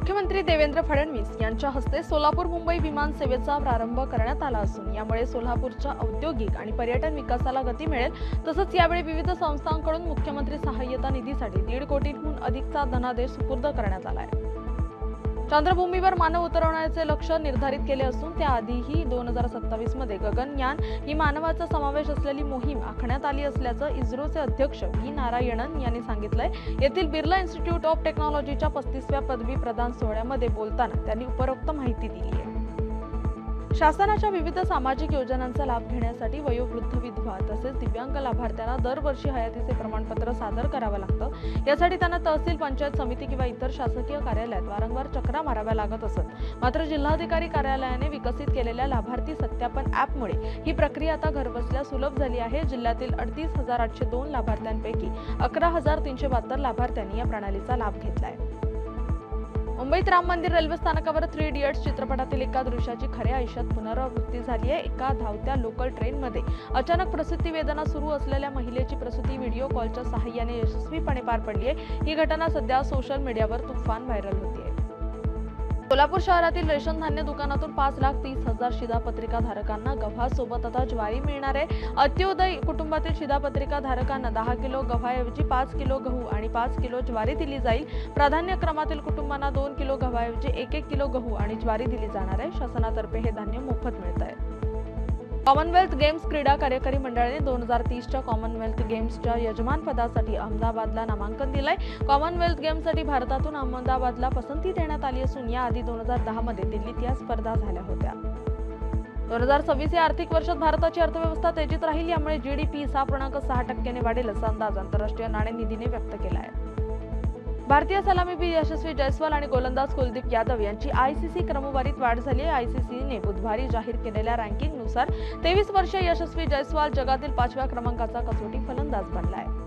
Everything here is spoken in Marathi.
मुख्यमंत्री देवेंद्र फडणवीस यांच्या हस्ते सोलापूर मुंबई विमान सेवेचा प्रारंभ करण्यात आला असून यामुळे सोलापूरच्या औद्योगिक आणि पर्यटन विकासाला गती मिळेल तसंच यावेळी विविध संस्थांकडून मुख्यमंत्री सहाय्यता निधीसाठी दीड कोटींहून अधिकचा धनादेश सुपूर्द करण्यात आला आहे. चंद्रभूमीवर मानव उतरवण्याचे लक्ष निर्धारित केले असून त्याआधीही दोन हजार सत्तावीसमध्ये गगनयान ही मानवाचा समावेश असलेली मोहीम आखण्यात आली असल्याचं इस्रोचे अध्यक्ष व्ही नारायणन यांनी सांगितलंय. येथील बिर्ला इन्स्टिट्यूट ऑफ टेक्नॉलॉजीच्या पस्तीसव्या पदवी प्रदान सोहळ्यामध्ये बोलताना त्यांनी उपरोक्त माहिती दिली आहे. शासनाच्या विविध सामाजिक योजनांचा लाभ घेण्यासाठी वयोवृद्ध विधवा दिव्यांग लाभार्थ्यांना दरवर्षी हयातीचे प्रमाणपत्र सादर करावं लागतं. यासाठी त्यांना तहसील पंचायत समिती किंवा इतर शासकीय कार्यालयात वारंवार चक्रा माराव्या लागत असत. मात्र जिल्हाधिकारी कार्यालयाने विकसित केलेल्या लाभार्थी सत्यापन ॲपमुळे ही प्रक्रिया आता घरबसल्या सुलभ झाली आहे. जिल्ह्यातील अडतीस हजार आठशे दोन लाभार्थ्यांपैकी अकरा हजार तीनशे बहात्तर लाभार्थ्यांनी या प्रणालीचा लाभ घेतला आहे मुंबईत राम मंदिर रेल्वे स्थानकावर थ्री इडियट्स चित्रपटातील एका दृश्याची खऱ्या आयुष्यात पुनरावृत्ती झाली आहे. एका धावत्या लोकल ट्रेनमध्ये अचानक प्रसूती वेदना सुरू असलेल्या महिलेची प्रसूती व्हिडिओ कॉलच्या सहाय्याने यशस्वीपणे पार पडली आहे. ही घटना सध्या सोशल मीडियावर तुफान व्हायरल होती आहे. सोलापूर शहरातील रेशन धान्य दुकानातून पाच लाख तीस हजार शिधापत्रिका धारकांना गव्हासोबत आता ज्वारी मिळणार आहे. अत्योदय कुटुंबातील शिधापत्रिका धारकांना दहा किलो गव्हाऐवजी पाच किलो गहू आणि पाच किलो ज्वारी दिली जाईल. प्राधान्य क्रमातील कुटुंबांना दोन किलो गव्हाऐवजी एक एक किलो गहू आणि ज्वारी दिली जाणार आहे. शासनातर्फे हे धान्य मोफत मिळत आहे. कॉमनवेल्थ गेम्स क्रीडा कार्यकारी मंडळाने दोन हजार तीसच्या कॉमनवेल्थ गेम्सच्या यजमानपदासाठी अहमदाबादला नामांकन दिलंय. कॉमनवेल्थ गेम्ससाठी भारतातून अहमदाबादला पसंती देण्यात आली असून याआधी दोन हजार दहामध्ये दिल्लीत या स्पर्धा झाल्या होत्या. दोन हजार सव्वीस या आर्थिक वर्षात भारताची अर्थव्यवस्था तेजीत राहील यामुळे जीडीपी सहा पूर्णांक सहा टक्क्याने वाढेल असा अंदाज आंतरराष्ट्रीय नाणेनिधीने व्यक्त केला आहे भारतीय सलामीवीर यशस्वी जयस्वाल आणि गोलंदाज कुलदीप यादव यांची आयसीसी क्रमवारीत वाढ झाली आहे. आयसीसीने बुधवारी जाहीर केलेल्या रँकिंगनुसार तेवीस वर्षीय यशस्वी जयस्वाल जगातील पाचव्या क्रमांकाचा कसोटी फलंदाज बनला आहे